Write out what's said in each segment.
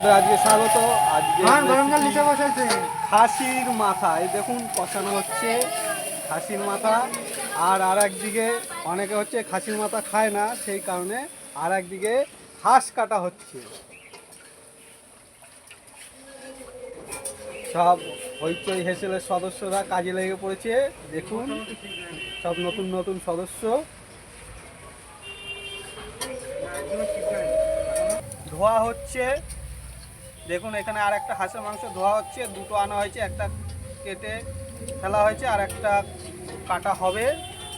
আজকে স্বাগত। আজকে হ্যাঁ খাসির মাথা। এই দেখুন কষানো হচ্ছে খাসির মাথা। আর আর একদিকে অনেকে হচ্ছে খাসির মাথা খায় না সেই কারণে আর একদিকে হাঁস কাটা হচ্ছে। সব হইচই হেসেলের সদস্যরা কাজে লেগে পড়েছে। দেখুন সব নতুন নতুন সদস্য। ধোয়া হচ্ছে। দেখুন, এখানে আর একটা হাঁসের মাংস ধোয়া হচ্ছে, দুটো আনা হয়েছে, একটা কেটে ফেলা হয়েছে আর একটা কাটা হবে।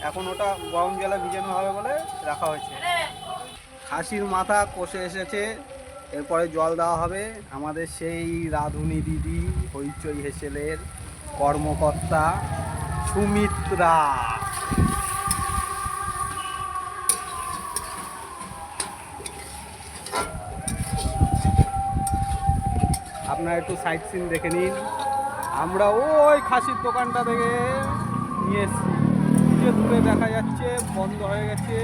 এখন ওটা গরম জলে ভিজানো হবে বলে রাখা হয়েছে। খাসির মাথা কষে এসেছে, এরপরে জল দেওয়া হবে। আমাদের সেই রাঁধুনি দিদি, হইচই হেসেলের কর্মকর্তা সুমিত্রা। আপনারা একটু সাইড সিন দেখে নিন। আমরা ওই খাসির দোকানটা থেকে নিয়ে এসেছি। দূরে দেখা যাচ্ছে, বন্ধ হয়ে গেছে।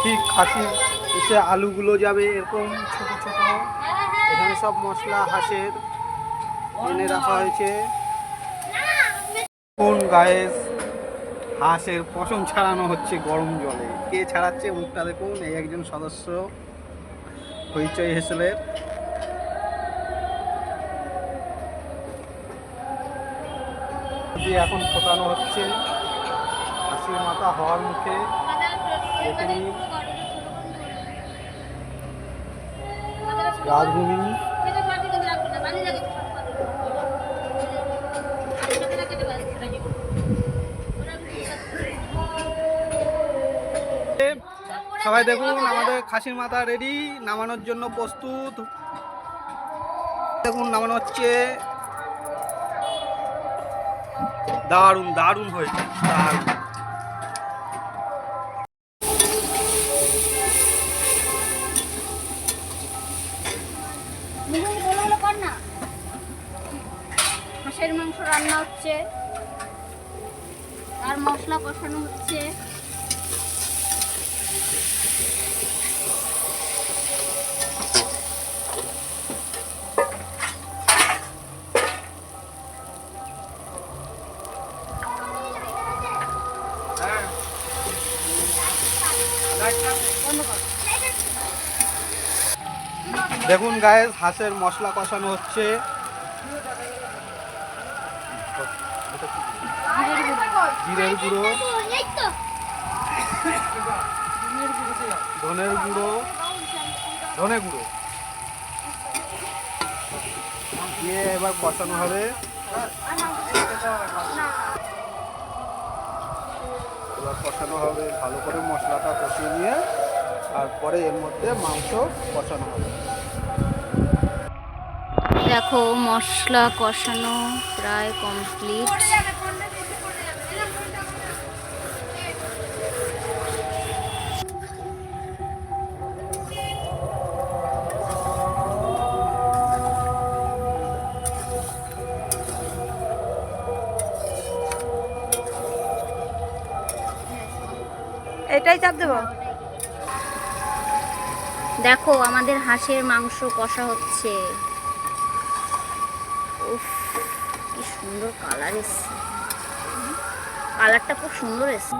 ঠিক খাসির এসে আলুগুলো যাবে এরকম ছোট ছোট। এখানে সব মশলা, হাঁসের। এনে রাখা হয়েছে। কোন গায়ে হাঁসের পশম ছাড়ানো হচ্ছে গরম জলে। কে ছাড়াচ্ছে মুখটা দেখুন, এই একজন সদস্য হইচই হেসেলের। এখন ফোটানো হচ্ছে। হাসির মাথা হওয়ার মুখে। রাজভূমি। সবাই দেখুন, আমাদের খাসির মাথা রেডি নামানোর জন্য প্রস্তুত। দেখুন, নামানো হচ্ছে। দারুণ দারুণ হয়েছে, দারুণ। হাঁসের মাংস রান্না হচ্ছে। আর মশলা কষানো হচ্ছে। দেখুন গায়ে হাঁসের মশলা কষানো হচ্ছে। জিরের গুঁড়ো। ধনের গুঁড়ো। ধনে গুঁড়ো। দিয়ে এবার কষানো হবে। এবার কষানো হবে, ভালো করে মশলাটা কষিয়ে নিয়ে, তারপরে এর মধ্যে মাংস কষানো হবে। দেখো, মশলা কষানো প্রায় কমপ্লিট এটাই চাপ দেবো? দেখো, আমাদের হাঁসের মাংস কষা হচ্ছে। উফ, কি সুন্দর কালার এসছে। কালারটা খুব সুন্দর এসছে।